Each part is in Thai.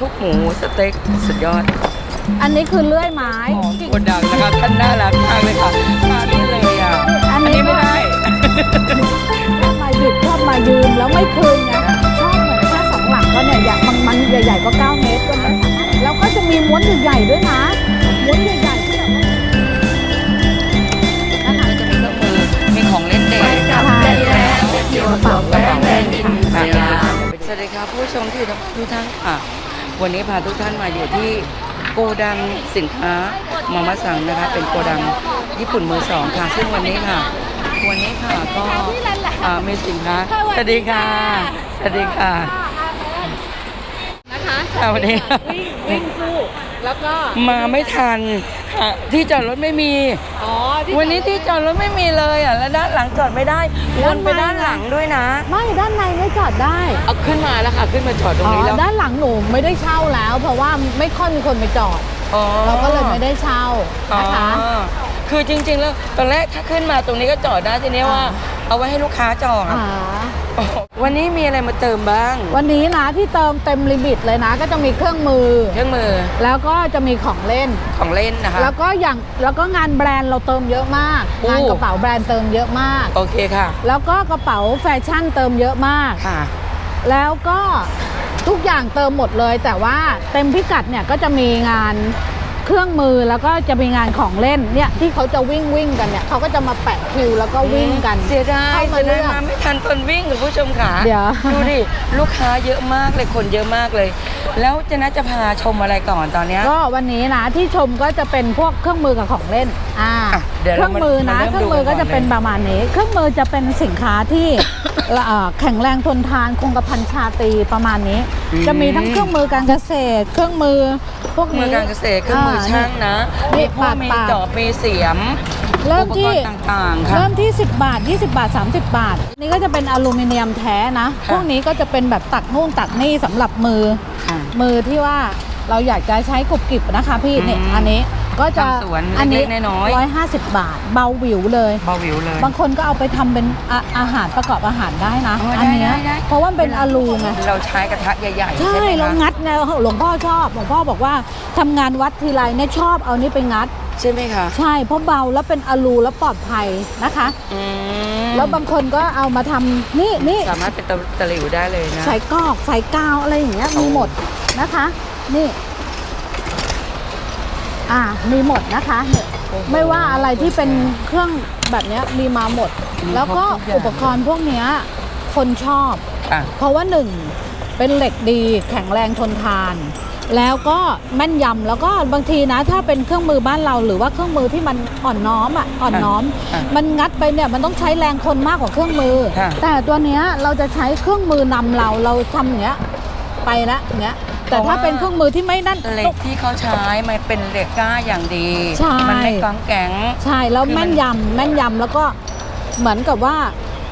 ทุกหมูสเต็กสุดยอดอันนี้คือเลื่อยไม้ของโกดังนะคะท่านน่ารักมากเลยค่ะมานี่เลยอะอันนี้ไม่ได้ชอบมาหยิบชอบมายืมแล้วไม่คืนไงชอบเหมือนแค่สองหลังก็เนี่ยอยากมันมันใหญ่ๆก็9เมตรก็ไม่สามารถแล้วก็จะมีม้วนใหญ่ๆด้วยนะม้วนใหญ่ๆที่แบบว่านะคะก็จะมีเครื่องมือมีของเล่นเด็กใช่กระเป๋ากระเป๋าเล่นค่ะสวัสดีครับผู้ชมที่ทุกท่านค่ะ วันนี้พาทุกท่านมาอยู่ที่โกดังสินค้ามามาสั่งนะคะ เป็นโกดังญี่ปุ่นมือสองค่ะ ซึ่งวันนี้ค่ะ วันนี้ค่ะก็อ่ามีสินค้าสวัสดีค่ะสวัสดีค่ะนะคะค่ะวันนี้วิ่งวิ่งสู้แล้วก็มาไม่ทัน ค่ะที่จอดรถไม่มี อ๋อที่วันนี้ที่จอดรถไม่มีเลยอะแล้วด้านหลังจอดไม่ได้วนไปด้านหลังด้วยนะ ไม่ด้านในไม่จอดได้เอาขึ้นมาแล้วค่ะขึ้นมาจอดตรงอ๋อนี้แล้วด้านหลังหนูไม่ได้เช่าแล้ว เพราะว่าไม่ค่อยมีคนไปจอด อ๋อเราก็เลยไม่ได้เช่านะคะ อ๋อคือจริงๆแล้วตอนแรกถ้าขึ้นมาตรงนี้ก็จอดได้ทีนี้ว่า เอาไว้ให้ลูกค้าจอดอ่าอ๋อ วันนี้มีอะไรมาเติมบ้าง วันนี้นะที่เติมเต็มลิมิตเลยนะ ก็จะมีเครื่องมือ เครื่องมือ แล้วก็จะมีของเล่น ของเล่นนะคะ แล้วก็อย่างแล้วก็งานแบรนด์เราเติมเยอะมากโอ้งานกระเป๋าแบรนด์เติมเยอะมาก โอเคค่ะ แล้วก็กระเป๋าแฟชั่นเติมเยอะมากค่ะ แล้วก็ทุกอย่างเติมหมดเลย แต่ว่าเต็มพิกัดเนี่ยก็จะมีงาน เครื่องมือแล้วก็จะมีงานของเล่นเนี่ยที่เขาจะวิ่งวิ่งกันเนี่ยเขาก็จะมาแปะคิวแล้วก็วิ่งกันเสียดายเข้ามาเสียเลืดายอกมาไม่ทันตอนวิ่งคุณผู้ชมค่ะเดี๋ยว ดูดิลูกค้าเยอะมากเลยคนเยอะมากเลย แล้วเจะน่าจะพาชมอะไรก่อนตอนเนี้ย ก็วันนี้นะที่ชมก็จะเป็นพวกเครื่องมือกับของเล่น อ่า อะเดี๋ยวเคเรารื่องมือนะมาเริ่มเครื่องมือดูกันก็จะเป็นก่อนเลย ประมาณนี้ เครื่องมือจะเป็นสินค้าที่เอ่อแข็งแรงทนทานคงกระพันชาตรีประมาณนี้ จะมีทั้งเครื่องมือการเกษตร เครื่องมือพวกเครื่องมืนี้อการเกษตรเครื่องมือช่างนะนี่มีพวกมีปาดๆจอบมีเสียมเริ่มที่อุปกรณ์ต่างๆค่ะเริ่มที่ 10 บาท 20 บาท 30 บาท นี่ก็จะเป็นอลูมิเนียมแท้นะค่ะพวกนี้ก็จะเป็นแบบตักนู่นตักนี่สำหรับมือค่ะมือที่ว่าเราอยากจะใช้กรุบกริบนะคะพี่อืมเนี่ยอันนี้ ก็จะทำสวนอันี้เล็กๆน้อยๆ ร้อยห้าสิบบาท เบาหวิวเลย เบาวิวเลย บางคนก็เอาไปทำเป็นอาอาหารประกอบอาหารได้นะอ๋ออัอันเนี้ยได้ได้ เพราะว่ามันเป็นอลูไงเราใช้กระทะใหญ่ๆใช่ใช่ไหมเราคะงัดไงหลวงพ่อชอบหลวงพ่อบอกว่าทำงานวัดทีไรเนี่ยชอบเอานี้ไปงัด ใช่ไหมคะใช่เพราะเบาแล้วเป็นอลูแล้วปลอดภัยนะคะ อืมแล้วบางคนก็เอามาทำนี่นี่สามารถเป็นตะตะหลิวได้เลยนะ ใส่กรอกใส่กาวอะไรอย่างเงี้ยโอ้มีหมดนะคะ นี่ อ่ามีหมดนะคะเนี่ยโอ้โหไม่ว่าอะไรที่เป็นเครื่องแบบเนี้ยมีมาหมดมีแล้วก็ครบทุกอย่างอุปกรณ์พวกเนี้ยคนชอบ อะ เพราะว่าหนึ่งเป็นเหล็กดีแข็งแรงทนทาน แล้วก็แม่นยำแล้วก็บางทีนะ ถ้าเป็นเครื่องมือบ้านเรา หรือว่าเครื่องมือที่มันอ่อนน้อมอะอ่อนน้อม อะมันงัดไปเนี่ยมันต้องใช้แรงคนมากกว่าเครื่องมือ ค่ะ แต่ตัวเนี้ยเราจะใช้เครื่องมือนำเราเราทำอย่างเงี้ยไปละอย่างเงี้ย แต่ถ้าเป็นเครื่องมือที่ไม่นั่น เหล็กที่เขาใช้มันเป็นเหล็กกล้าอย่างดี ใช่ มันไม่ก้องแก๊งใช่แล้วคือมันแม่นยำแม่นยำแล้วก็เหมือนกับว่า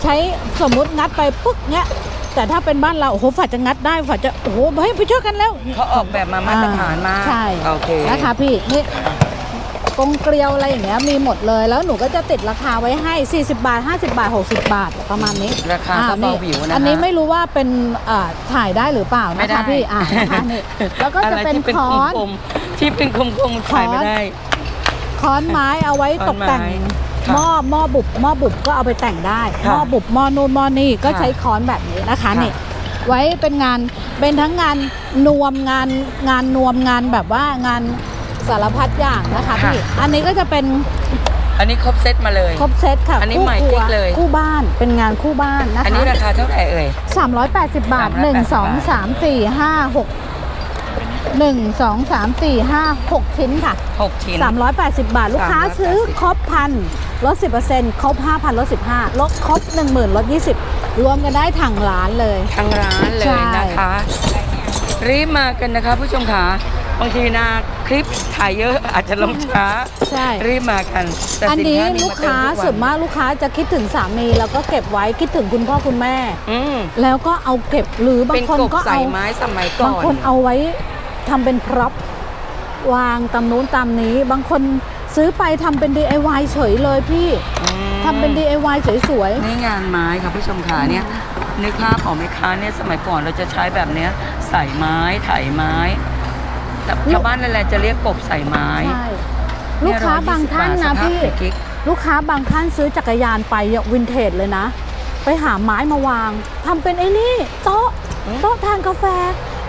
ใช้สมมุติงัดไปปุ๊กเงี้ย แต่ถ้าเป็นบ้านเราโอ้โหฝาดจะงัดได้ฝาดจะโอ้โหเฮ้ยไปช่วยกันแล้วเขาออกแบบมามาตรฐานมากใช่โอเคนะคะพี่นี่ กงเกลียวอะไรอย่างเงี้ยมีหมดเลย แล้วหนูก็จะติดราคาไว้ให้ 40 บาท 50 บาท 60 บาทประมาณนี้ราคาก็อ่เบาหวิวนะคะอันนี้ไม่รู้ว่าเป็นอ่าถ่ายได้หรือเปล่าไม่นะได้คะพี่อ่านะคะนี่แล้วก็จะอะไรเป็นที่เป็นค้คอนมๆที่เป็นคมๆใส่ไม่ได้ค้อนไม้เอาไว้ตกแต่งค้อนไม้หม้อหม้อบุบหม้อบุบก็เอาไปแต่งได้หค่ะม้อบุบหม้อนู่นหม้อนี่ก็ค่ะใช้ค้อนแบบนี้นะคะค่ะนี่ไว้เป็นงานเป็นทั้งงานนวมงานงานนวมงานแบบว่างาน สารพัดอย่างนะคะพี่ อันนี้ก็จะเป็นอันนี้ครบเซตมาเลย ครบเซตค่ะอันนี้คู่ใหม่ครักิ๊วกเลย คู่บ้านเป็นงานคู่บ้านนะคะ อันนี้ราคาเท่าไหร่เอ่ย 380 บาท380 1 2 3 4 5 6 1 2 3 4 5 6 ชิ้นค่ะ6ชิ้น 380 บาท ลูกค้า380 ซื้อครบพันลด 10%ครบ 5,000ลด 15ลดครบ 10,000ลด 20 รวมกันได้ถังร้านเลยทั้งร้านเลยนะคะ รีบมากันนะคะผู้ชมค่ะบางทีนะ คลิปถ่ายเยอะอาจจะลงช้า ใช่ รีบมากันแต่อันสินี้มีลูกค้าเติมทุส่วนมากลูกค้าจะคิดถึงสามีแล้วก็เก็บไว้คิดถึงคุณพ่อคุณแม่ อืมแล้วก็เอาเก็บหรือบาเป็งนคนกบก็ใส่เอาไม้สมัยก่บางอนคนเอาไว้ทำเป็นพร็อพวางตามนู้นตามนี้ บางคนซื้อไปทำเป็น DIY เฉยเลยพี่อืม ทำเป็น DIY สวย นี่งานไม้ค่ะผู้ชมค่ะเนี่ยนึกภาพของไหมคะเนี่ยสมัยก่อนเราจะใช้แบบเนี้ยใส่ไม้ไถไม้ แต่ชาวบ้านนั่นแหละจะเรียกกบใส่ไม้ใช่ลูกค้าบางท่านนะเย120พี่บาทสภาพกิ๊กลูกค้าบางท่านซื้อจักรยานไปอะวินเทจเลยนะ ไปหาไม้มาวางทำเป็นไอ้นี่โต๊ะโต๊ะทานกาแฟ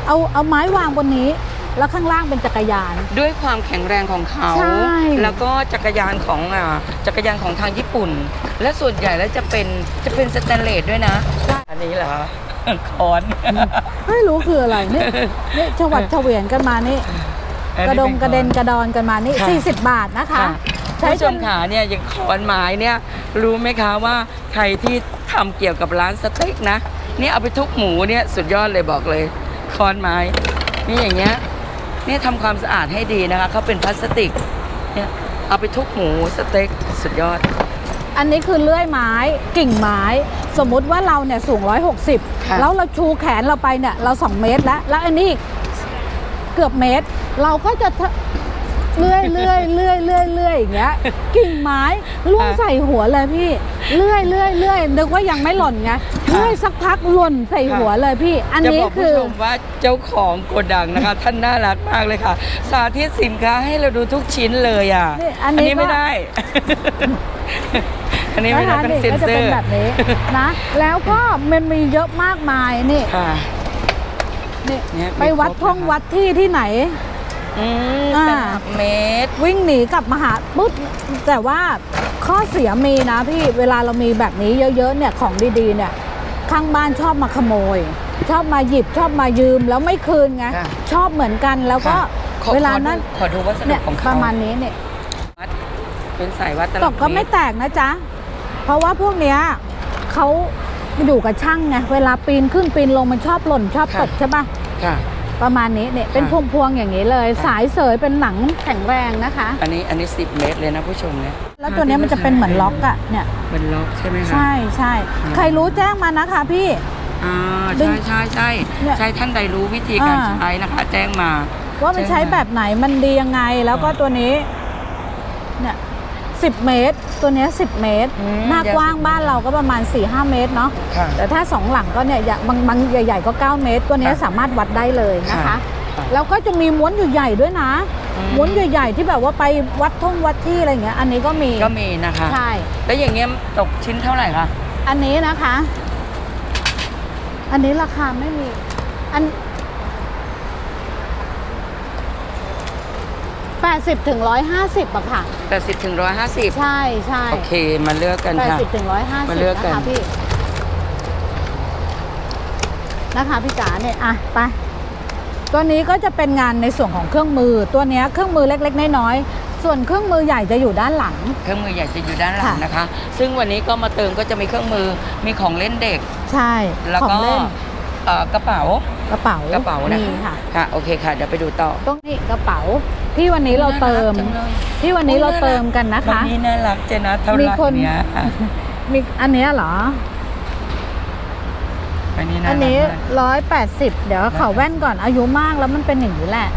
เอาเอาไม้วางบนนี้ แล้วข้างล่างเป็นจักรยาน ด้วยความแข็งแรงของเขาใช่แล้วก็จักรยานของอ่าจักรยานของทางญี่ปุ่น และส่วนใหญ่แล้วจะเป็นจะเป็นสแตนเลสด้วยนะอันนี้เหรอค้อน ไม่รู้คืออะไรนี่นี่ชวัดเฉวียนกันมานี่ กระดงกระเด็นกระดอนกันมานี่ค่ะ40 บาทนะคะค่ะใช้ผู้ชจมนขาเนี่ยอย่างค้อนไม้เนี่ยรู้ไหมคะว่าใครที่ทำเกี่ยวกับร้านสเต็กนะเนี่ยเอาไปทุบหมูเนี่ยสุดยอดเลยบอกเลยค้อนไม้นี่อย่างเงี้ยเนี่ยทำความสะอาดให้ดีนะคะเขาเป็นพลาสติกเนี่ยเอาไปทุบหมูสเต็กสุดยอด อันนี้คือเลื่อยไม้กิ่งไม้ สมมุติว่าเราเนี่ยสูงค่ะ160 แล้วเราชูแขนเราไปเนี่ยเรา 2 เมตรแล้ว แล้วอันนี้อีกเกือบเมตร เราก็จะทะเลื่อยเลื่อยเลื่อยเลื่อยเลื่อยอย่างเงี้ยกิ่งไม้ล่วงใส่หัวเลยพี่เลื่อยเลื่อยเลื่อยนึกว่ายังไม่หล่นไงเลื่อยสักพักหล่นใส่หัวเลยพี่ อันจะนี้บอกคืผู้อชมว่าเจ้าของโกดังนะคะ ท่านน่ารักมากเลยค่ะ สาธิตสินค้าให้เราดูทุกชิ้นเลยอะนี่อันนี้ไม่ก็ได้ อันนี้ไม่ได้นะคะต้องนี่เซ็นก็จะเซอเป็นร์แบบนี้นะ แล้วก็มันมีเยอะมากมายนี่ค่ะนี่เนี่ยไปวัดมีครบท่องนะคะวัดที่ที่ไหนอืมอ่าเป็นหลักเมตร วิ่งหนีกลับมาหาปุ๊บแต่ว่าข้อเสียมีนะพี่เวลาเรามีแบบนี้เยอะๆเนี่ยของดีๆเนี่ยข้างบ้านชอบมาขโมย ชอบมาหยิบชอบมายืมแล้วไม่คืนไงค่ะชอบเหมือนกันแล้วก็ค่ะขอเวลาขอดูนั้นขอดูวัสดุเนี่ยของปเขาระมาณนี้เนี่ยวัดเป็นสายวัดตตลักบก็ไม่เตรแตกนะจ๊ะเพ ราะว่าพวกเนี้ยเขาอยู่กับช่างไงเวลาปีนขึ้นปีนลงมันชอบหล่นชอบตกใช่ปะค่ะ ประมาณนี้เนี่ยเป็นพค่ะวงๆอย่างนี้เลยค่ะสายเสยเป็นหนังแข็งแรงนะคะ อันนี้อันนี้สิบเมตรเลยนะผู้ชมเนี่ยแล้วตัวเนี้ยมันจะเป็นเหมือนล็อกอะเนี่ยเป็นล็อกใช่ไหมคะใช่ใช่อืมใครรู้แจ้งมานะคะพี่อ่าดึใช่งใช่ใช่เนี่ยใช่ท่านใดรู้วิธีการอ่าใช้นะคะ แจ้งมา ว่ามันใช่ใช้ค่ะแบบไหนมันดียังไงแล้วก็อ่าตัวนี้ 10 เมตร ตัวนี้ย10 เมตรมหน้ากว้างบ้านเราก็ประมาณ 4-5 เมตรเนาะแต่ถ้า 2 หลังก็เนี่ยบางบางใหญ่ ๆ ก็ 9 เมตร ตัวนี้สามารถวัดได้เลยนะคะแล้วก็จะมีม้วนอยู่ใหญ่ด้วยนะม้วนใหญ่ ๆ ที่แบบว่าไปวัดท่องวัดที่อะไรเงี้ยอันนี้ก็มีก็มีนะคะ ใช่ แล้วอย่างเงี้ยตกชิ้นเท่าไหร่คะ อันนี้นะคะ อันนี้ราคาไม่มี อัน 80ถึง150อะค่ะ 80ถึง150 ใช่ใช่โอเค มาเลือกกันค่ะ 80ถึง150มาเลือกกัน นะคะพี่นะคะพี่จ๋าเนี่ยอะไปตัวนี้ก็จะเป็นงานในส่วนของเครื่องมือ ตัวเนี้ยเครื่องมือเล็กๆน้อยๆส่วนเครื่องมือใหญ่จะอยู่ด้านหลัง เครื่องมือใหญ่จะอยู่ด้านหลังค่ะ นะคะ ซึ่งวันนี้ก็มาเติมก็จะมีเครื่องมือ มีของเล่นเด็ก ใช่แล้วของก็เล่นเอ่อกระเป๋า กระเป๋ากระเป๋านะนี่ค่ะ ค่ะ โอเคค่ะ เดี๋ยวไปดูต่อ ตรงนี้กระเป๋า ที่วันนี้เราเติมน่ารักจังเลยที่วันนี้เราเติมกันนะวัคะนนี้น่ารักเจนะเท่าไหมีร่คนเนี้ยค่ะมีอันเนี้ยเหรอวันนี้น่าอัรันกนี้มากร้อยแปดสิบเดี๋ยวเขาแว่นก่อนอายุมากแล้วมันเป็นอย่างนี้แหละ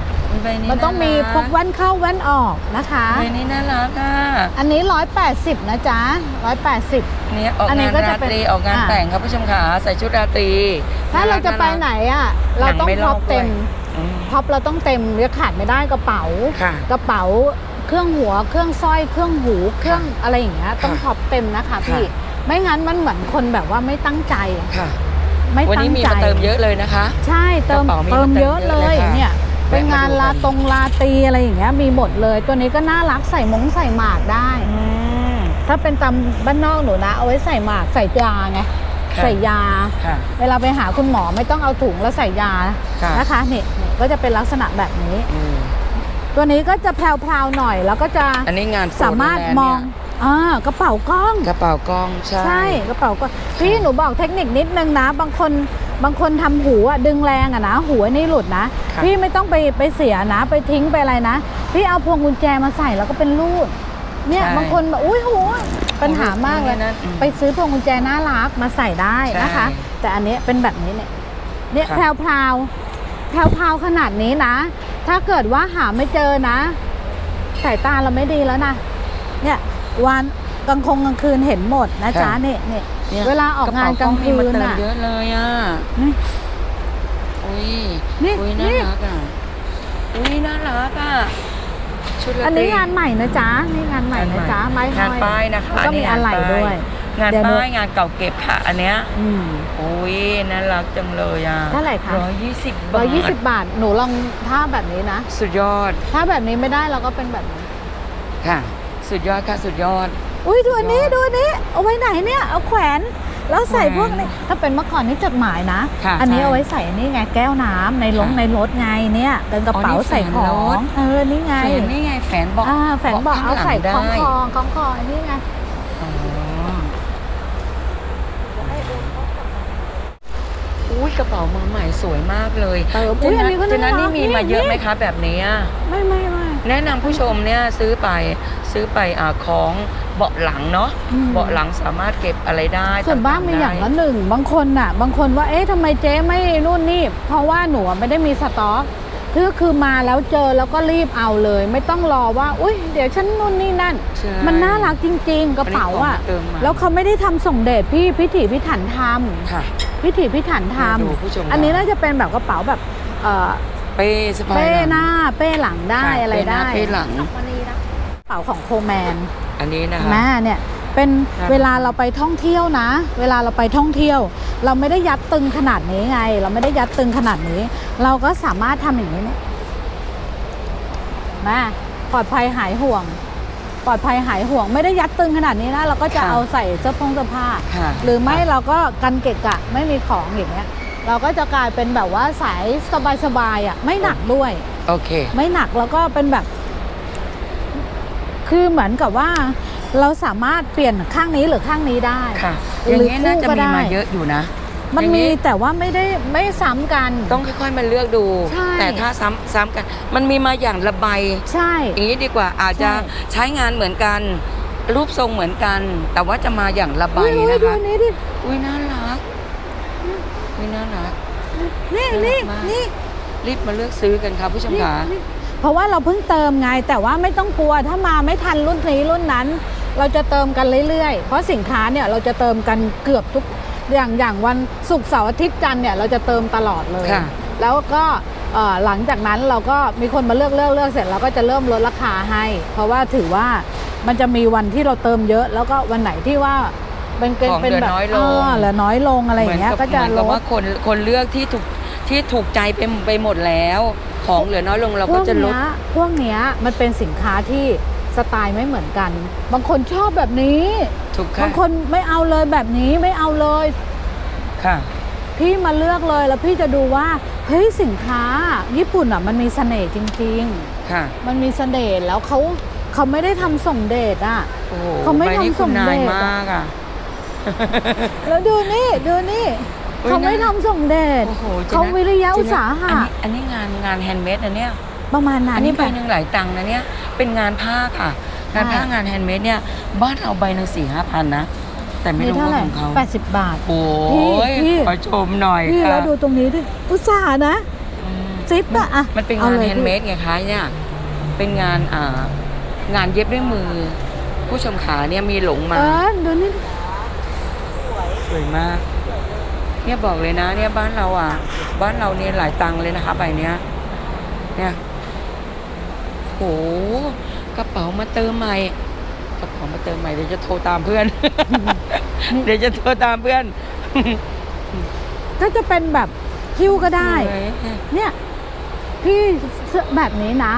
ใบมันต้องมีพกแว่นเข้าแว่นออกนะคะใบนี้น่ารักอะอันนี้ร้อยแปดสิบนะจ๊ะร้อยแปดสิบเนี่ยออกอันนี้งานก็จะราเป็นตรีออกงานอ่าแต่งครับผู้ชมขาใส่ชุดราตรี ถ้าเราจะไปไหนอะ เราต้องหนังไม่ลท็ออกปด้วยเต็มอืม ท็อปเราต้องเต็มเรียกขาดไม่ได้กระเป๋าค่ะกระเป๋าเครื่องหัว เครื่องสร้อย เครื่องหู เครื่องอะไรอย่างเงี้ยต้องท็อปเต็มนะคะพี่ไม่งั้นมันเหมือนคนแบบว่าไม่ตั้งใจค่ะไม่วันตั้นี้งมีใจมาเติมเยอะเลยนะคะ ใช่เติมกระเป๋ามีเติมมาเติมเยอะเลเยอะเลยยค่ะเนี่ยเป็นงานแวะมาดูลากันตรงลาตรีอะไรอย่างเงี้ยมีหมดเลย ตัวนี้ก็น่ารักใส่มงใส่หมากได้อืมถ้าเป็นตามบ้านนอกหนูนะเอาไว้ใส่หมากใส่ยาไงค่ะใส่ยาค่ะเวลาไปหาคุณหมอไม่ต้องเอาถุงแล้วใส่ยาค่ะนะคะนี่นี่ ก็จะเป็นลักษณะแบบนี้ อืมตัวนี้ก็จะแพรวๆหน่อยแล้วก็จะอันนี้งานโฟร์สามารถแลนด์มองเนี่ยอ่ากระเป๋ากล้อง กระเป๋ากล้องใช่ ใช่กระเป๋าก็พี่หนูบอกเทคนิคนิดนึงนะ บางคนบางคนทำหูอะดึงแรงอะนะหูนี่หลุดนะค่ะพี่ไม่ต้องไปไปเสียนะ ไปทิ้งไปอะไรนะ พี่เอาพวงกุญแจมาใส่แล้วก็เป็นรูด เนี่ยบางคนแบบอุ้ยหูปัญหามากเลยนั่นอืมไปซื้อพวงกุญแจน่ารักมาใส่ได้นะคะ ใช่แต่อันนี้เป็นแบบนี้เนี่ยเนี่ยค่ะแพรวพราว แพรวพราวขนาดนี้นะ ถ้าเกิดว่าหาไม่เจอนะ สายตาเราไม่ดีแล้วนะ เนี่ยวันกลางคงกลางคืนเห็นหมดนะจ๊ะค่ะนี่นี่เนี่ยเวลาออกงานกลางคืนระเป๋มีมาเติมอะ เยอะเลยอะนี่อุ้ยนี่อุ้ยน่านี่ รักอะอุ้ยน่ารักอะชุดราตรีอันนี้งานใหม่นะจ๊ะนี่งานใหม่นะจ๊ะไม้ห้งานอยป้ายนะคะแล้วก็มีนนี้อะงานไหล่ป้าด้วย งานเดี๋ยวดูป้ายงานเก่าเก็บค่ะ อันเนี้ยอืมอุ้ยน่ารักจังเลยอะเท่าไหร่คะ ร้อยยี่สิบบาทร้อยยี่สิบบาท หนูลองท่าแบบนี้นะ สุดยอดถ้าแบบนี้ไม่ได้เราก็เป็นแบบนี้ ค่ะ สุดยอดค่ะสุดยอด อุ้ยดูอันนี้ดูอันนี้ เอาไว้ไหนเนี่ย เอาแขวน แล้วใส่แขวนพวกนี้ ถ้าเป็นเมื่อก่อนนี่จดหมายนะ ค่ะอันนี้ใช่เอาไว้ใส่อันนี่ไงแก้วน้ำในลงค่ะในรถไงเนี่ยเป็นกระเป๋าอ๋อนี่ใส่ขอแฝนรถ ง เออ นี่ไงแฝนนี่ไงแฝนบอกอ่าแฝนบอกเอาใส่คล้องคอได้คล้องคออันนี้ไง อ๋ออุ้ยกระเป๋ามือใหม่สวยมากเลยเออเจอุ้ยอันนัทนี้ก็เจนัน่าทรันี่กมีมาเยอะไหมคะแบบนี้อะไม่ไม่ไม่แนะนำผู้ชมเนี่ยซื้อไปซื้อไปอ่าของเบาะหลังเนาะอืมเบาะหลังสามารถเก็บอะไรได้ส่วนบ้านมีอย่างละหนึ่ง บางคนน่ะ บางคนว่าเอ๊ะทำไมเจ๊ไม่นู่นนี่ เพราะว่าหนูอะไม่ได้มีสต็อก คือคือมาแล้วเจอแล้วก็รีบเอาเลย ไม่ต้องรอว่า อุ้ยเดี๋ยวฉันนู่นนี่นั่น ใช่มันน่ารักจริง ๆ กระเป๋าอะอันนี้ของเติมมา แล้วเขาไม่ได้ทำส่งเดชพี่พิถีพิถันทำค่ะพิถีพิถันทดูผู้ชมำอันนี้น่าจะเป็นแบบกระเป๋าแบบเอ่อเป้สะพายเป้ลังหน้าเป้หลังได้ค่ะอะไรเป้หน้าได้เป้หลัง กระเป๋าของโคแมนอันนี้นะคะ แม่เนี่ย เป็นครับเวลาเราไปท่องเที่ยวนะ เวลาเราไปท่องเที่ยว เราไม่ได้ยัดตึงขนาดนี้ไง เราไม่ได้ยัดตึงขนาดนี้ เราก็สามารถทำอย่างนี้เนี่ยแม่ปลอดภัยหายห่วง ปลอดภัยหายห่วง ไม่ได้ยัดตึงขนาดนี้นะเราก็จะค่ะเอาใส่เสื้อผงเสื้อผ้าค่ะหรือไม่เราก็กันเกะกะไม่มีของอย่างเงี้ยเราก็จะกลายเป็นแบบว่าสายสบายๆอะไม่หนักด้วยโอเค ไม่หนักแล้วก็เป็นแบบ คือเหมือนกับว่า เราสามารถเปลี่ยนข้างนี้หรือข้างนี้ได้ค่ะหอย่างรือนี้น่าจะคู่ก็มีได้มาเยอะอยู่นะ มันอย่างมีแต่ว่าไม่ได้ไม่ซ้ำกัน ต้องค่อยๆมาเลือกดูใช่แต่ถ้าซ้ำซ้ำกัน มันมีมาอย่างละใบใช่ อย่างนี้ดีกว่าอาจจะใช่ใช้งานเหมือนกัน รูปทรงเหมือนกัน แต่ว่าจะมาอย่างละใบอุ้ยอุ้ยนะดูคะอันนี้ดิอุ้ยน่ารักอุ้ยน่ารักนี่น่ารันี่กมากนี่รีบมาเลือกซื้อกันค่ะผู้ชมนี่ขานี่เพราะว่าเราเพิ่งเติมไงแต่ว่าไม่ต้องกลัวถ้ามาไม่ทันรุ่นนี้รุ่นนั้น เราจะเติมกันเรื่อยๆ เพราะสินค้าเนี่ยเราจะเติมกันเกือบทุกอย่างอย่างวันศุกร์เสาร์อาทิตย์จันทร์เนี่ยเราจะเติมตลอดเลย ค่ะแล้วก็เอ่อหลังจากนั้นเราก็มีคนมาเลือกเลือกเลือกเสร็จเราก็จะเริ่มลดราคาให้ เพราะว่าถือว่ามันจะมีวันที่เราเติมเยอะ แล้วก็วันไหนที่ว่าเป็นเป็นของเป็นเหลือแบบน้อยลง เเหลือน้อยลงอะไรอย่างเงี้ยเหมืก็นจะเหมือนลกับด ว่าคนคนเลือกที่ถูกที่ถูกใจไปไปหมดแล้ว ของเหลือน้อยลงเราพก็วกจะลดเนี้ยพวกเนี้ยมันเป็นสินค้าที่ สไตล์ไม่เหมือนกัน บางคนชอบแบบนี้ถูกค่ะบางคนไม่เอาเลยแบบนี้ไม่เอาเลยค่ะ พี่มาเลือกเลยแล้วพี่จะดูว่าเฮ้ยสินค้า ญี่ปุ่นอะมันมีเสน่ห์จริงค่ะๆมันมีเสน่ห์แล้วเขาเขาไม่ได้ทำส่งเดชอะโอ้โหเขาไม่ใบนี้ทำคุณส่งนายเดชอะมากอะแล้วดูนี่ดูนี่อุ๊ยเขาไม่น่าทำส่งเดชโอ้โหจเขานะวิริยะจนะอุตสาหะอันนี้อันนี้งานงานแฮนด์เมดนะเนี่ย ประมาณนั้นอันนี้ใบค่ะหนึ่งหลายตังค์นะเนี่ยเป็นงานผ้าค่ะ งานผ้าค่ะงานแฮนด์เมดเนี่ยบ้านเราใบหนึ่งสี่ห้าพันนะแต่ไม่นี่รู้เท่าว่าไหร่ของเขาแปดสิบบาท โอ้พี่ยพี่ขอชมหน่อยพี่ค่ะแล้วดูตรงนี้ดิอุตสาหะนะอืมซิปอะอะ มันเป็นองานลยแฮนด์เมดไงคะเนี่ยเป็นงานอ่างานเย็บด้วยมือ ผู้ชมขาเนี่ยมีหลงมาเออดูนี่สวยมาก เนี่ยบอกเลยนะ เนี่ยบ้านเราอะ บ้านเราเนี่ยหลายตังค์เลยนะคะใบเนี้ย เนี่ยโห กระเป๋ามาเติมใหม่กระเป๋ามาเติมใหม่เดี๋ยวจะโทรตามเพื่อน เดี๋ยวจะโทรตามเพื่อนก็จะเป็นแบบคิ้วก็ได้สวยเนี่ยพี่เสื้อแบบนี้นะ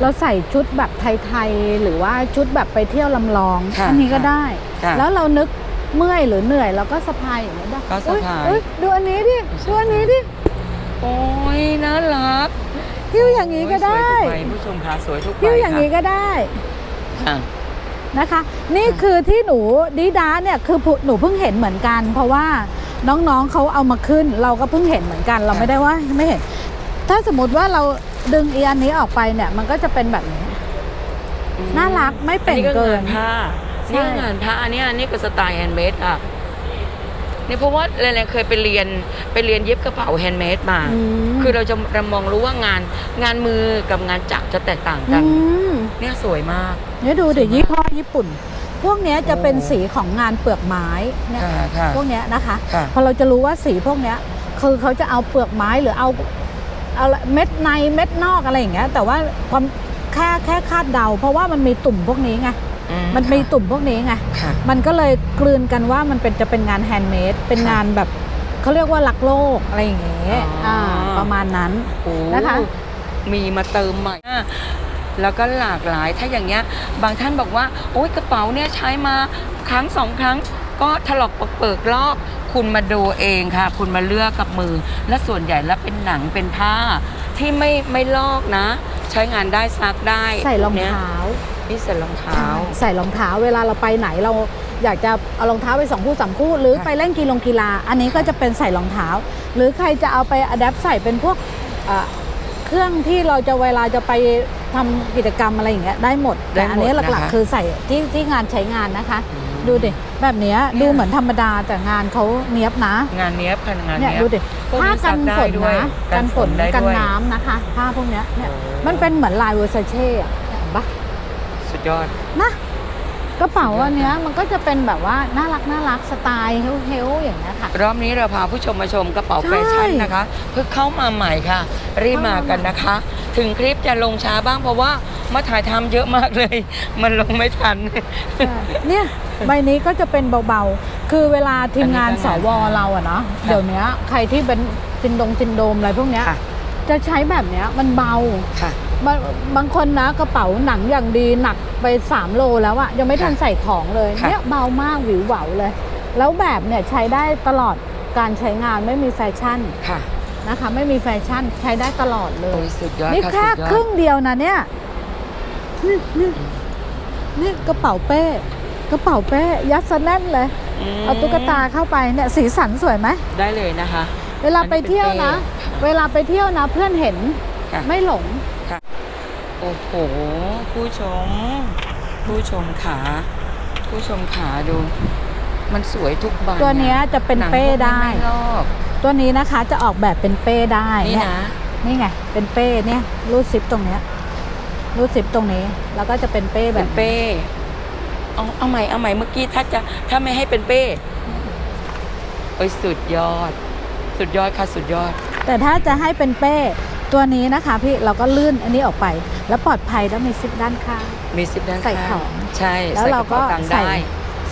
เราใส่ชุดแบบไทยๆหรือว่าชุดแบบไปเที่ยวลำลองค่ะอันี้ก็ได้ค่ะแล้วเรานึกเมื่อยหรือเหนื่อยเราก็สะพายอย่างนี้ได้ก็สะพายอุ๊อุ๊ดูอันนี้ดิดูอันนี้ดิโอ้ยน่ารัก คิ้วอย่างนี้ก็ได้สวยทุกใบผู้ชมค่ะสวยทุกใบคิ้วอย่างนี้ค่ะก็ได้ค่ะ นะคะ นี่คือที่หนูดีดาเนี่ยคือผู้หนูเพิ่งเห็นเหมือนกัน เพราะว่าน้องๆเขาเอามาขึ้น เราก็เพิ่งเห็นเหมือนกัน เราไม่ได้ว่าไม่เห็น ถ้าสมมติว่าเราดึงอีอันนี้ออกไปเนี่ยมันก็จะเป็นแบบนี้น่ารักไม่เป่งเกินอัผ้าใช่นี่ก็งานผ้าอันนี้อันนี้ก็สไตล์แฮนด์เมดอะ นี่เพราะว่าเรนๆเคยไปเรียนไปเรียนเย็บกระเป๋าแฮนด์เมดมาอืมคือเราจะเรามองรู้ว่างานงานมือกับงานจักรจะแตกต่างกันอืมเนี่ยสวยมากเนี่ยดูสเดี๋วยยวมากยี่ห้อญี่ปุ่น พวกเนี้ยจะเป็นโอ้สีของงานเปลือกไม้เนี่ยค่ะค่ะพวกเนี้ยนะคะค่ะพอเราจะรู้ว่าสีพวกเนี้ยคือเขาจะเอาเปลือกไม้หรือเอาเอาเม็ดในเม็ดนอกอะไรอย่างเงี้ยแต่ว่าความแค่แค่คาดเดา เพราะว่ามันมีตุ่มพวกนี้ไงอื มันมีค่ะตุ่มพวกนี้ไง ค่ะ มันก็เลยกลืนกันว่ามันเป็นจะเป็นงานแฮนด์เมด เป็นค่ะงานแบบเขาเรียกว่ารักโลกอะไรอย่างเงี้ยอ๋ออ่าประมาณนั้น โอ้นะคะ มีมาเติมใหม่อะแล้วก็หลากหลายถ้าอย่างเงี้ย บางท่านบอกว่า โอ๊ยกระเป๋าเนี่ยใช้มาครั้งสองครั้ง ก็ถลอกปกเปิกลอก คุณมาดูเองค่ะ คุณมาเลือกกับมือ และส่วนใหญ่แล้วเป็นหนังเป็นผ้าที่ไม่ไม่ลอกนะ ใช้งานได้ซักได้ใส่รองนี่ยเท้า นี่ใส่รองเท้า ใส่รองเท้าเวลาเราไปไหนเราอยากจะเอารองเท้าไปสองคู่สามคู่ หรือค่ะไปเล่นกีฬากีฬา อันนี้ก็จะเป็นใส่รองเท้า หรือใครจะเอาไปอัดแอปใส่เป็นพวกเอ่อเครื่องที่เราจะเวลาจะไปทำกิจกรรมอะไรอย่างเงี้ยได้หมด แต่อันนี้หลักๆ คือใส่ที่ที่งานใช้งานนะคะ ดูดิแบบเนี้ยเนี่ยดูเหมือนธรรมดาแต่งานเขาเนี้ยบนะ งานเนี้ยบค่ะงานเนี่ยเนี้ยบดูดิพวกนี้ผ้ากันซักได้ฝนด้วยนะกักันนฝฝนนได้กันด้วยน้ำนะคะผ้าพวกเนี้ยเนี่ยโอ้มันเป็นเหมือนลายเวอร์ซาเช่อะเห็นปะ สุดยอด นะกระเป๋าสุดยอดอันเนี้ยมันก็จะเป็นแบบว่าน่ารักน่ารักสไตล์เฮลเฮลอย่างเงี้ยค่ะ รอบนี้เราพาผู้ชมมาชมกระเป๋าใช่แฟชั่นนะคะ เพิ่งเข้ามาใหม่ค่ะ รีบมากันนะคะ ถึงคลิปจะลงช้าบ้างเพราะว่ามาถ่ายทำเยอะมากเลย มันลงไม่ทันเนี่ยใบนี้ก็จะเป็นเบาๆ คือเวลาทีมงานอันนี้สก็งานวเราอะเนาะค่ะเดี๋ยวเนี้ยใครที่เป็นซินดงซินโดมอะไรพวกเนี้ยค่ะ จะใช้แบบเนี้ยมันเบา ค่ะ บางบางคนนะกระเป๋าหนังอย่างดีหนักไป 3 โลแล้วอะยังไม่ทันค่ะใส่ของเลยค่ะ เนี่ยเบามากหวิวเหวาเลย แล้วแบบเนี่ยใช้ได้ตลอดการใช้งานไม่มีแฟชั่นค่ะนะคะ ไม่มีแฟชั่นใช้ได้ตลอดเลโอ้ย ยสุดยอดนี่ค่ะแค่สุดยอดครึ่งเดียวนะเนี่ยนี่นี่นี่กระเป๋าเป้กระเป๋าเป้ยัดซะแน่นเลย มเอาตุ๊กตาเข้าไปเนี่ยสีสันสวยไหมได้เลยนะคะ เวลาไปเที่ยวนะเวลาไปเที่ยวนะ เพื่อนเห็นค่ะ ไม่หลง โอ้โห ผู้ชม ผู้ชมขา ผู้ชมขาดู มันสวยทุกใบตัวเนี้ยจะเป็นหงเป้พวกนี้ได้ไม่ลอกตัวนี้นะคะจะออกแบบเป็นเป้ได้นี่เยนะ นี่ไง เป็นเป้เนี่ยรูดซิปตรงเนี้ยรูดซิปตรงนี้ แล้วก็จะเป็นเป้แบเป็บนเป้เอาเอาใหม่เอาใหม่เมื่อกี้ถ้าจะถ้าไม่ให้เป็นเป้โอ้ยสุดยอด สุดยอดค่ะสุดยอด แต่ถ้าจะให้เป็นเป้ ตัวนี้นะคะพี่เราก็ลื่นอันนี้ออกไป แล้วปลอดภัยแล้วมีซิปด้านข้าง มีซิปด้านใส่ข้างของใช่แล้วใส่เรากระก็เป๋าตังค์ใส่ได้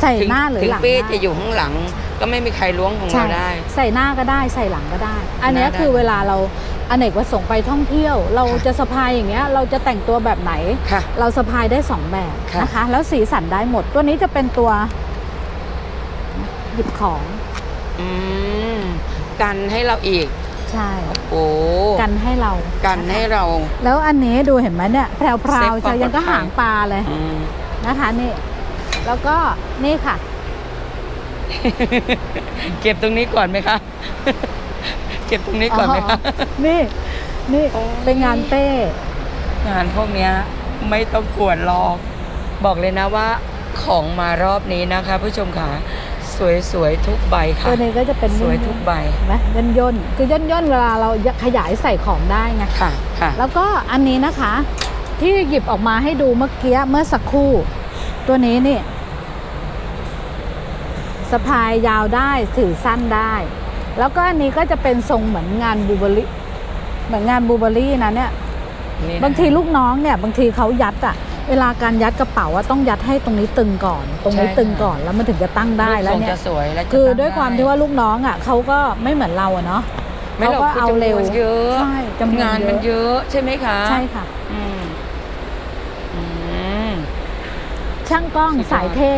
ใส่ถึงหน้าหรือถึงหลังเป้ได้จะอยู่ข้างหลัง ก็ไม่มีใครล้วงของใช่เราได้ ใส่หน้าก็ได้ใส่หลังก็ได้ อันเนี้ยหน้าได้คือเวลาเราอเนกประสงค์ไปท่องเที่ยว เราจะสะพายอย่างเงี้ยเราจะแต่งตัวแบบไหนค่ะเราสะพายได้สองแบบค่ะนะคะ แล้วสีสันได้หมด ตัวนี้จะเป็นตัวหยิบของ อืมกันให้เราอีก ใช่ โอ้ กันให้เรากักันให้เรา แล้วอันนี้ดูเห็นไหมเนี่ยแพรวเซฟๆควาจะมยังก็ปลอดภัยหางปลาเลยอืมนะคะนี่ แล้วก็นี่ค่ะ เก็บตรงนี้ก่อนไหมคะ เก็บตรงนี้ก่อนไหมคะนี่ นี่โอ้ยเป็นงานเป้งานพวกเนี้ย ไม่ต้องปวดหรอกบอกเลยนะว่าของมารอบนี้นะคะ ผู้ชมค่ะ สวยๆทุกใบค่ะ ตัวนี้ก็จะเป็นสวยทุกใบเห็นไหมย่นย่นๆคือย่นย่นๆเวลาเราขยายใส่ของได้ไงค่ะค่ะ แล้วก็อันนี้นะคะ ที่หยิบออกมาให้ดูเมื่อกี้เมื่อสักครู่ ตัวนี้นี่สะพายยาวได้ถือสั้นได้ แล้วก็อันนี้ก็จะเป็นทรงเหมือนงานบูเบอรี่เหมือนงานบูเบอรี่นะเนี่ยนี่นะบางทีลูกน้องเนี่ย บางทีเขายัดอะ เวลาการยัดกระเป๋าอะต้องยัดให้ตรงนี้ตึงก่อน ตรงนี้ตึงก่อนแล้วมันถึงจะตั้งได้รูปแล้ทวรงเนี่จะยสวยและจะคือตั้งด้วยความที่ว่าลูกน้องอะเขาก็ไม่เหมือนเราอะเนาะไม่หรอกเขาก็คือเอาจำนเร็ววนเยอะใช่จำนวนงานมันเยเยอะอะใช่ไหมคะใช่ค่ะอืมอืมช่างกล้องสุดยอดสายเท่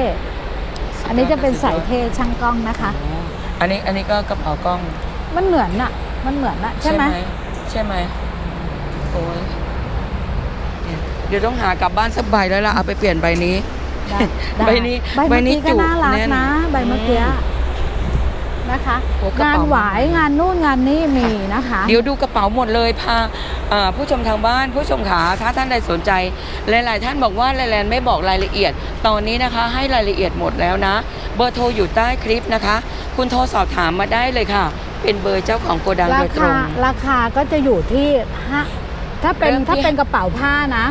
อันนี้จะเป็นสายเท่ช่างกล้องนะคะอ๋ออันนี้อันนี้ก็กระเป๋ากล้อง มันเหมือนอะมันเหมือนอะใช่ไหมใช่ไหมโอ้ย เดี๋ยวต้องหากลับบ้านสักใบแล้วล่ะเอาไปเปลี่ยนใบนี้ ได้ได้ใบนี้ใบใบเมื่อนี้กี้ก็จุน่ารักแน่นนะ ใบเมื่อกี้อืมนะคะ โอ้กระงานเป๋า หวายงานนู่นงานนี่มีนะคะ เดี๋ยวดูกระเป๋าหมดเลยพาเอ่อผู้ชมทางบ้าน ผู้ชมขาถ้าท่านใดสนใจ หลาย ๆ ท่านบอกว่าแลนด์ไม่บอกรายละเอียด ตอนนี้นะคะให้รายละเอียดหมดแล้วนะ เบอร์โทรอยู่ใต้คลิปนะคะ คุณโทรสอบถามมาได้เลยค่ะ เป็นเบอร์เจ้าของโกดังราโดยตรคาง ราคาก็จะอยู่ที่ห้าถ้าเป็นเริ่มที่ ถ้าเป็นกระเป๋าผ้านะ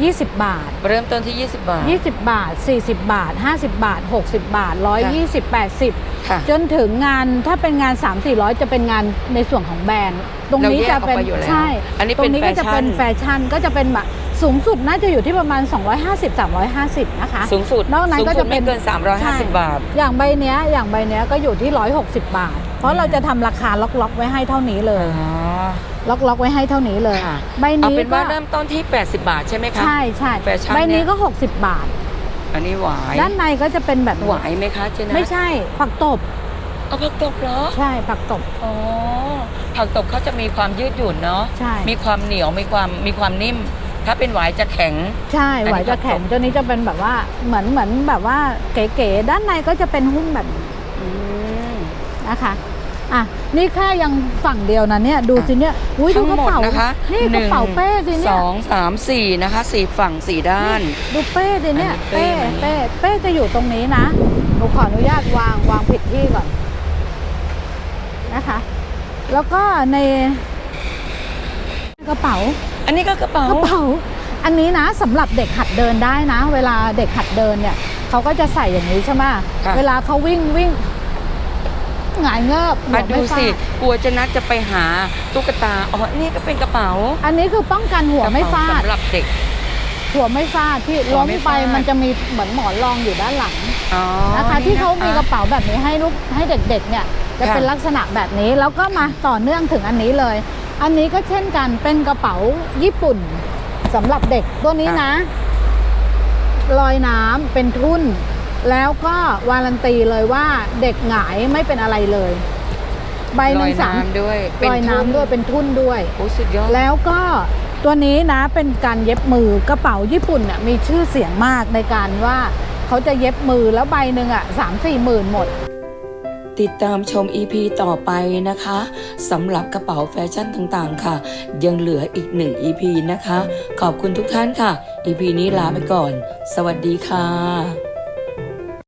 20 บาท เริ่มต้นที่ 20 บาท 20 บาท 40 บาท 50 บาท 60 บาท 120 80ค่ะจนถึงงานถ้าเป็นงาน 3 400 จะเป็นงานในส่วนของแบรนด์ ตรงนี้เราแยกจะเป็นออกไปอยู่แล้วใช่อันนี้ตรงนี้เป็นก็จะเป็นแฟแฟชั่นชั่นก็จะเป็นแบบสูงสุดน่าจะอยู่ที่ประมาณ 250 350 นะคะ สูงสุดนอกนั้นสูงก็สุจะดเป็ไม่นเกิน ใช่ 350 บาท อย่างใบเนี้ยอย่างใบเนี้ยก็อยู่ที่ 160 บาท เพราะเราจะทำราคาล็อกๆไว้ให้เท่านี้เลย อ๋อ ล็อกๆไว้ให้เท่านี้เลยค่ะ ใบเอานี้เป็นก็ว่าเริ่มต้นที่ 80 บาทใช่ไหมคะ ใช่ใช่แฟชั่นใบนี้เนี่ยก็ 60 บาท อันนี้หวายด้านในก็จะเป็นแบบนี้หวายไหมคะเจนะไม่ใช่ผักตบเอาผักตบเหรอใช่ผักตบอ๋อผักตบเขาจะมีความยืดหยุ่นเนาะ ใช่มีความเหนียวมีความมีความนิ่ม ถ้าเป็นหวายจะแข็ง ใช่อันนี้ไหวจะแข็งผักตบ ตัวนี้จะเป็นแบบว่าเหมือนเหมือนแบบว่าเก๋ๆด้านในก็จะเป็นหุ้มแบบนี้อืมนะคะ อะนี่แค่ยังฝั่งเดียวนะเนี่ยดูสิเนี่ยอุ้ยดูทั้งกระหมดเป๋านะคะนี่กระเป๋าหนึ่ง เป้สิสเนี่ยองสามสี่นะคะสี่ฝั่งสี่ด้าน ดูเป้สิเนี่ยอันนี้เป้เป้ไหม เป้เป้จะอยู่ตรงนี้นะหนูขออนุญาตวางวางผิดที่ก่อนนะคะ แล้วก็ในกระเป๋า อันนี้ก็กระเป๋า กระเป๋าอันนี้นะสำหรับเด็กหัดเดินได้นะ เวลาเด็กหัดเดินเนี่ยเขาก็จะใส่อย่างนี้ใช่ไหมค่ะ เวลาเขาวิ่งวิ่ง หงายเงิบหัอะวดูไม่ฟาสิกลัวจะนัดจะไปหาตุ๊กตาอ๋อนี่ก็เป็นกระเป๋าอันนี้คือป้องกันหัวไม่ฟาดสำหรับเด็ก หัวไม่ฟาดที่หัวล้มไม่ไปฟาด มันจะมีเหมือนหมอนรองอยู่ด้านหลังอ๋อนะคะ ที่เขามีกระนเป๋าแบบนี้ให้ลูกให้เด็กๆเนี่ยจะค่ะเป็นลักษณะแบบนี้แล้วก็มาต่อเนื่องถึงอันนี้เลย อันนี้ก็เช่นกันเป็นกระเป๋าญี่ปุ่นสำหรับเด็กตัวนี้นะลอยน้ำเป็นทุ่น แล้วก็วารันตีเลยว่าเด็กหงายไม่เป็นอะไรเลย ใบหลนึ่อยงสามน้ำด้วยลอยน้ำด้วยเป็นทุ่นด้วยโอ้สุดยอดแล้วก็ตัวนี้นะเป็นการเย็บมือกระเป๋าญี่ปุ่นเนี่ยมีชื่อเสียงมากในการว่าเขาจะเย็บมือแล้วใบหนึ่งอะสามสี่หมื่นหมด ติดตามชม EP ต่อไปนะคะสำหรับกระเป๋าแฟชั่นต่างๆ ค่ะ ยังเหลืออีกหนึ่ง EP นะคะ ขอบคุณทุกท่านค่ะ EP นี้ลาไปก่อน สวัสดีค่ะ